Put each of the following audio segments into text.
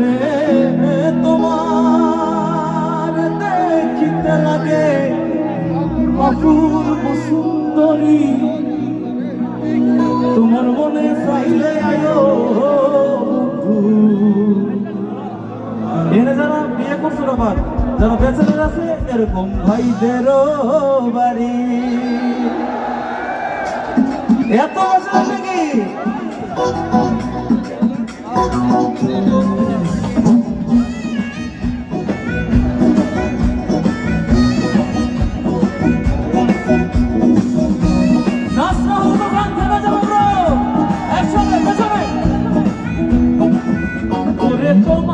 রে তোমার দেখিতে লাগে অপূর্ব সুন্দরী। তোমার মনে চাইলে আয়ো এনে যারা বিয়ে করছ আবার যারা বেচারের আছে, এরকম ভাইদের বাড়ি। এত বছর নাকি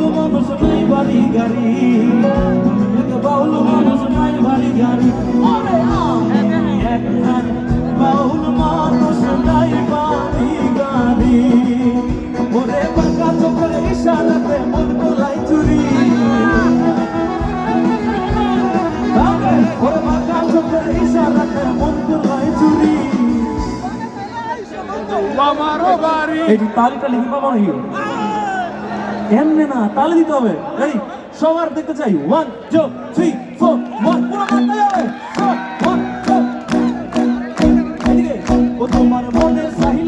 বাড়ি বেশ বেশ বাড়ি গাড়ি। বাউল মানুষ নাই বাড়ি গাড়ি। বাউল মানুষ নাই বাড়ি গাড়ি। ওরে বাঁকা চোখের ইশারাতে মন গোলাই চুরি। ওরে বাঁকা চোখের ইশারাতে মন গোলাই চুরি। এই যে তালিটা লিখে পাবো নাকি এমনি না, তালে দিতে হবে। এই, সবার দেখতে চাই। One two three four one পুরো মারতে যাবে ওয়ান টু এদিকে ও তোমার মনে সাহি